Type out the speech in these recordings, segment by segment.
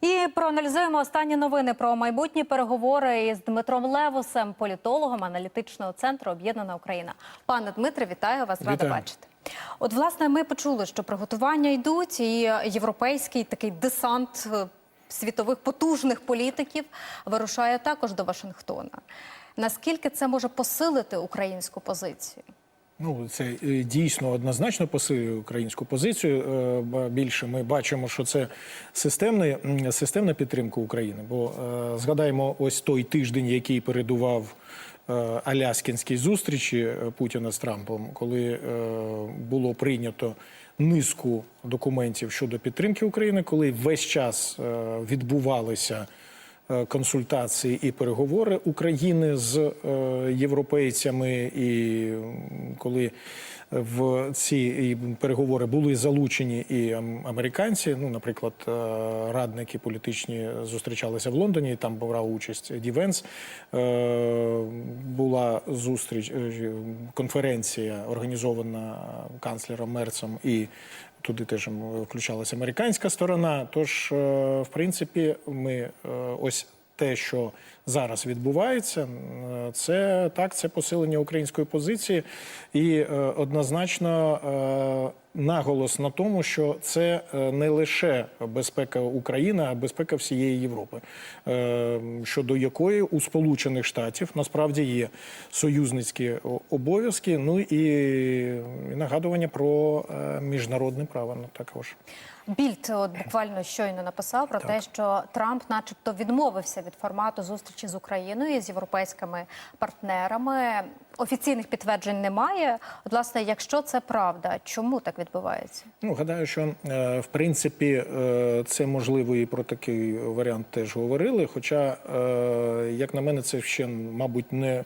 І проаналізуємо останні новини про майбутні переговори із Дмитром Левусем, політологом аналітичного центру Об'єднана Україна. Пане Дмитре, вітаю вас, рада Вітаю. бачити. От, власне, ми почули, що приготування йдуть, і європейський такий десант е, світових потужних політиків вирушає також до Вашингтона. Наскільки це може посилити українську позицію? Ну, це е, дійсно однозначно посилює українську позицію. Е, Більше ми бачимо, що це системна, системна підтримка України. Бо е, згадаємо ось той тиждень, який передував Аляскінській зустрічі Путіна з Трампом, коли було прийнято низку документів щодо підтримки України, коли весь час відбувалися консультації і переговори України з е, європейцями, і коли в ці переговори були залучені і американці. Ну, наприклад, е, радники політичні зустрічалися в Лондоні, там брав участь Ді Венс. Е, Була зустріч, е, конференція організована канцлером Мерцем і Туди теж включалася американська сторона. Тож, е, в принципі, ми е, ось те, що зараз відбувається, це так, це посилення української позиції, і е, однозначно наголос на тому, що це е, не лише безпека України, а безпека всієї Європи, е, щодо якої у Сполучених Штатів насправді є союзницькі обов'язки. Ну і і нагадування про е, міжнародне право ну, також. Більд от буквально щойно написав про те, що Трамп, начебто, відмовився від формату зустрічі з Україною і з європейськими партнерами. Офіційних підтверджень немає. От, власне, якщо це правда, чому так відбувається? Ну, гадаю, що е, в принципі е, це можливо і про такий варіант теж говорили. Хоча, е, як на мене, це ще, мабуть, не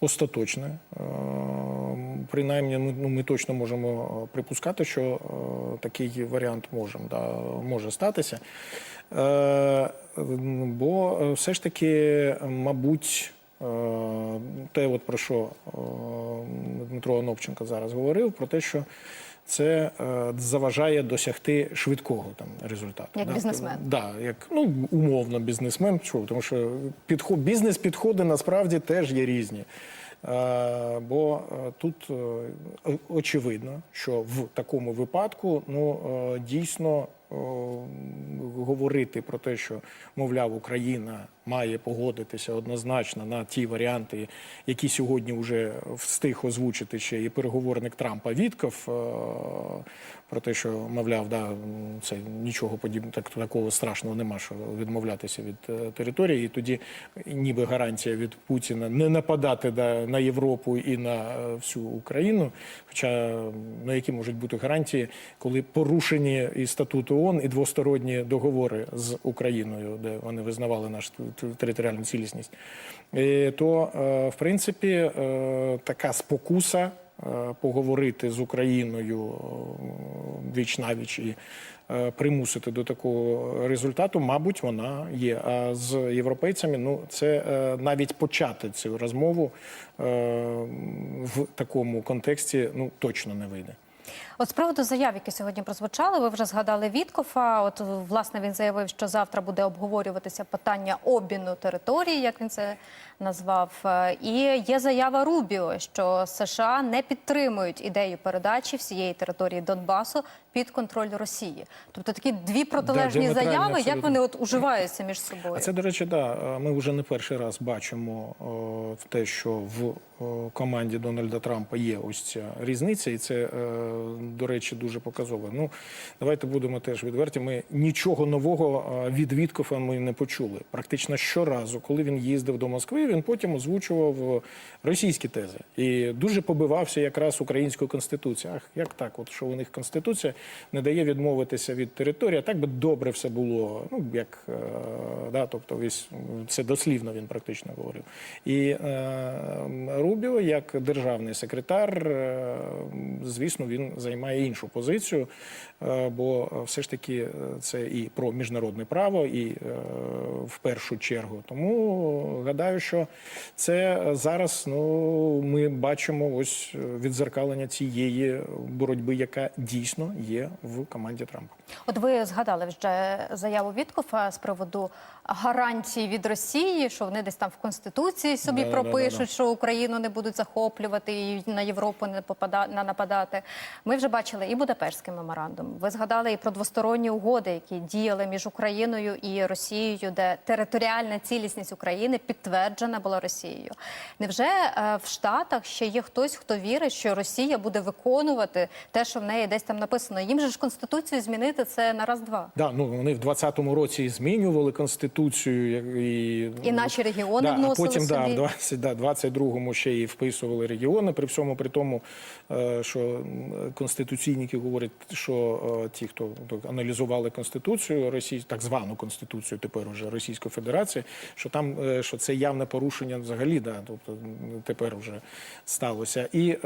остаточне. Принаймні, ми, ну, ми точно можемо припускати, що такий варіант може, да, може статися. Бо все ж таки, мабуть, те, от про що е, Дмитро Онопченко зараз говорив, про те, що це е, заважає досягти швидкого там результату. Як да? бізнесмен. Да, як ну умовно бізнесмен. Чого? Тому що підход, бізнес-підходи насправді теж є різні. Е, бо е, тут е, очевидно, що в такому випадку ну е, дійсно е, говорити про те, що мовляв Україна має погодитися однозначно на ті варіанти, які сьогодні вже встиг озвучити ще і переговорник Трампа Вітков, е, про те, що мовляв, да, це нічого подібного, так такого страшного нема, що відмовлятися від е, території. І тоді ніби гарантія від Путіна не нападати да, на Європу і на е, всю Україну. Хоча ну, які можуть бути гарантії, коли порушені і статут ООН, і двосторонні договори з Україною, де вони визнавали нашу т- територіальну цілісність, то е, в принципі е, така спокуса е, поговорити з Україною віч навіч і примусити до такого результату, мабуть, вона є. А з європейцями, ну це навіть почати цю розмову в такому контексті ну точно не вийде. От з приводу заяв, які сьогодні прозвучали, ви вже згадали Віткофа. От власне він заявив, що завтра буде обговорюватися питання обміну території, як він це назвав. Е, І є заява Рубіо, що США не підтримують ідею передачі всієї території Донбасу під контроль Росії. Тобто такі дві протилежні діаметрально заяви, як вони от уживаються між собою. А це, до речі, да, е, ми вже не перший раз бачимо е, в те, що в е, команді Дональда Трампа є ось ця різниця, і це, е, до речі, дуже показово. Ну, давайте будемо теж відверті. Ми нічого нового е, від Віткофа ми не почули. Практично щоразу, коли він їздив до Москви, він потім озвучував е, російські тези і дуже побивався якраз українською конституцією. Ах, як так? От що у них конституція не дає відмовитися від території. Так би добре все було. Ну як да, тобто, весь це дослівно він практично говорив. І Рубіо, як державний секретар, е, звісно, він займає іншу позицію, е, бо все ж таки е, це і про міжнародне право, і е, в першу чергу. Тому гадаю, що це зараз ну, ми бачимо ось відзеркалення цієї боротьби, яка дійсно є в команді Трампа. От ви згадали вже заяву Віткофа з приводу гарантій від Росії, що вони десь там в конституції собі Да-да-да-да. пропишуть, що Україну не будуть захоплювати і на Європу не попада не нападати. Ми вже бачили і Будапештський меморандум. Ви згадали і про двосторонні угоди, які діяли між Україною і Росією, де територіальна цілісність України підтверджена була Росією. Невже е, в Штатах ще є хтось, хто вірить, що Росія буде виконувати те, що в неї десь там написано? Їм же ж конституцію змінити це на раз-два. Да, ну вони в 20-му році змінювали конституцію як- і, І наші регіони да, а вносили потім да, в 20, да, 22-му ще і вписували регіони. При всьому при тому, е, що конституційники говорять, що е, ті, хто аналізували конституцію Росії, так звану конституцію тепер уже Російської Федерації, що там е, що це явне порушення взагалі, да, тобто тепер вже сталося. І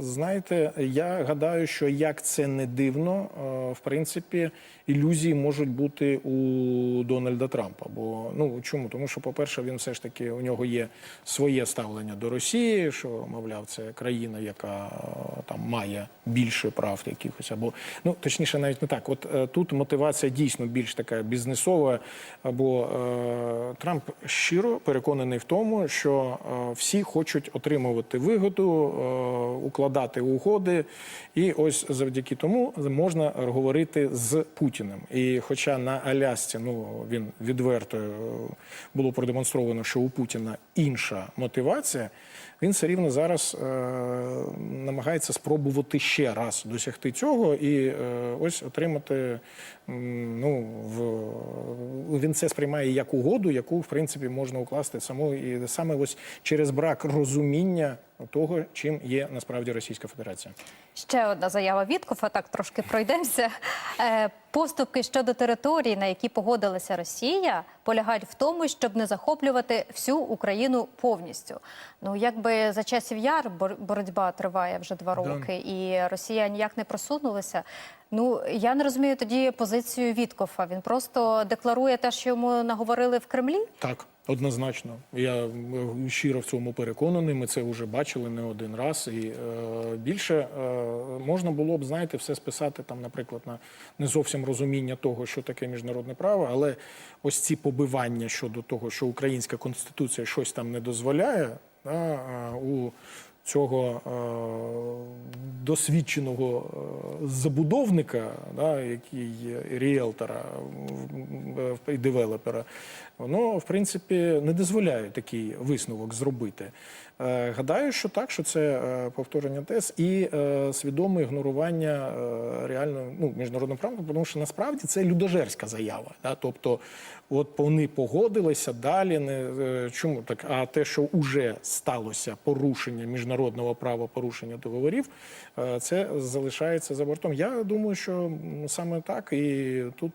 знаєте, я гадаю, що як це не дивно, в принципі, ілюзії можуть бути у Дональда Трампа. Бо ну чому? Тому що, по-перше, він все ж таки у нього є своє ставлення до Росії, що мовляв, це країна, яка е, там має більше прав якихось, або ну точніше, навіть не так. От е, тут мотивація дійсно більш така бізнесова. Або е, Трамп щиро переконаний в тому, що е, всі хочуть отримувати вигоду, е, укладати угоди, і ось завдяки тому можна говорити з Путіним. І хоча на Алясці ну він відверто е, було продемонстровано, що у Путіна інша мотивація. Він все рівно зараз е, намагається спробувати ще раз досягти цього і е, ось отримати. Ну в він це сприймає як угоду, яку в принципі можна укласти саму і саме ось через брак розуміння того, чим є насправді Російська Федерація. Ще одна заява Віткофа, так трошки пройдемося. Е, Поступки щодо території, на які погодилася Росія, полягають в тому, щоб не захоплювати всю Україну повністю. Ну якби за часів яр бор- боротьба триває вже два роки, і Росія ніяк не просунулася. Ну я не розумію тоді позицію Віткофа. Він просто декларує те, що йому наговорили в Кремлі. Так, однозначно. Я е, щиро в цьому переконаний. Ми це вже бачили не один раз. І е, більше е, можна було б, знаєте, все списати там, наприклад, на не зовсім розуміння того, що таке міжнародне право, але ось ці побивання щодо того, що українська конституція щось там не дозволяє, да, у цього е, досвідченого е, забудовника, да, який ріелтора і девелопера, воно в принципі не дозволяє такий висновок зробити. Е, Гадаю, що так, що це е, повторення тез і е, свідоме ігнорування е, реально ну, міжнародного права, тому що насправді це людожерська заява. Да? Тобто, от вони погодилися далі. Не чому так? А те, що вже сталося порушення міжнародного права, порушення договорів, це залишається за бортом. Я думаю, що саме так і тут.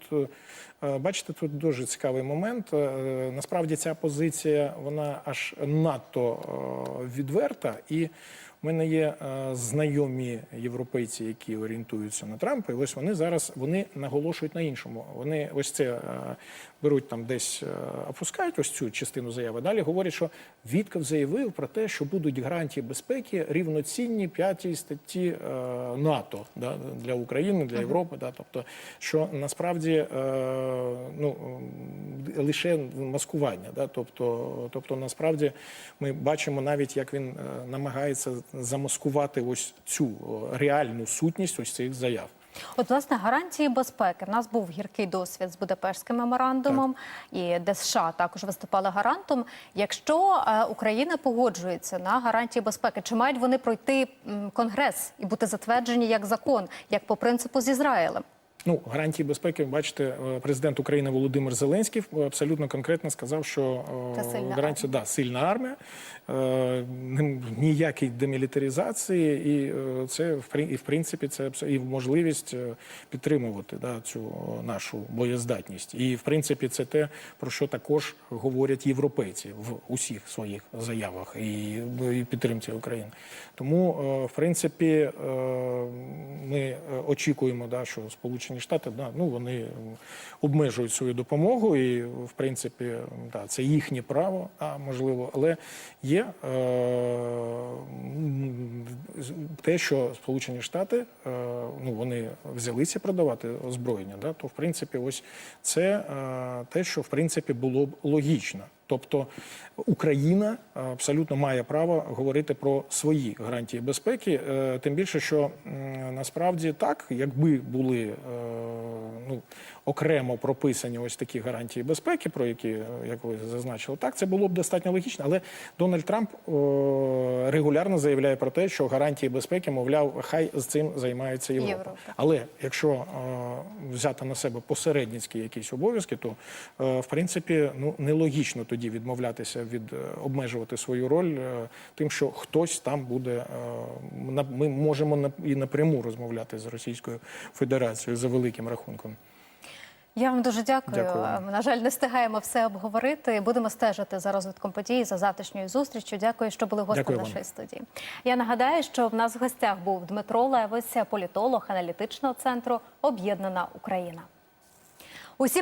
Е, Бачите, тут дуже цікавий момент. Е, Насправді ця позиція вона аж надто е, відверта, і в мене є е, знайомі європейці, які орієнтуються на Трампа. І ось вони зараз вони наголошують на іншому. Вони ось це е, беруть там десь е, опускають ось цю частину заяви. Далі говорять, що Вітков заявив про те, що будуть гарантії безпеки рівноцінні п'ятій статті НАТО да, для України, для Європи. Да, тобто, що насправді ну лише маскування. Да, тобто, тобто, насправді ми бачимо навіть, як він намагається замаскувати ось цю реальну сутність ось цих заяв. От, власне, гарантії безпеки. В нас був гіркий досвід з Будапештським меморандумом, і де США також виступали гарантом. Якщо е, Україна погоджується на гарантії безпеки, чи мають вони пройти конгрес і бути затверджені як закон, як по принципу з Ізраїлем? Ну, гарантії безпеки, бачите, е, президент України Володимир Зеленський абсолютно конкретно сказав, що е, сильна гарантія да, сильна армія, е, ним- демілітаризації, і е, це і в принципі це і можливість е, підтримувати да, цю е, нашу боєздатність. І в принципі це те, про що також говорять європейці в усіх своїх заявах і, і підтримці України. Тому, е, в принципі, е, ми е, очікуємо, да, що Сполучені Штати да, ну, вони обмежують свою допомогу, і в принципі, да, це їхнє право, а можливо, але є е, те, що Сполучені Штати е, ну, вони взялися продавати озброєння, да, то в принципі, ось це е, те, що в принципі було б логічно. Тобто Україна абсолютно має право говорити про свої гарантії безпеки, е, тим більше, що насправді так, якби були е, ну, окремо прописані ось такі гарантії безпеки, про які, е, як ви зазначили, так це було б достатньо логічно. Але Дональд Трамп е, регулярно заявляє про те, що гарантії безпеки, мовляв, хай з цим займається Європа. Європа. Але якщо е, взяти на себе посередницькі якісь обов'язки, то е, в принципі ну нелогічно тоді відмовлятися від обмежувати свою роль е, тим, що хтось там буде. на- Ми можемо на- і напряму розмовляти з Російською Федерацією за великим рахунком. Я вам дуже дякую. Дякую. На жаль, не встигаємо все обговорити. Будемо стежити за розвитком подій, за завтрашньою зустрічю. Дякую, що були гостем нашої студії. Я нагадаю, що в нас в гостях був Дмитро Левиця, політолог аналітичного центру Об'єднана Україна. Усі